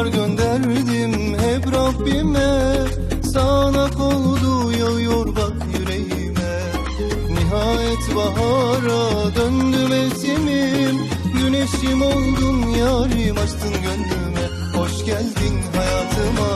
dualar gönderdim hep Rabbime. Sağanak oldu yağıyor bak yüreğime. Nihayet bahara döndü mevsimim Güneşim oldun yarim açtın gönlüme. Hoş geldin hayatıma.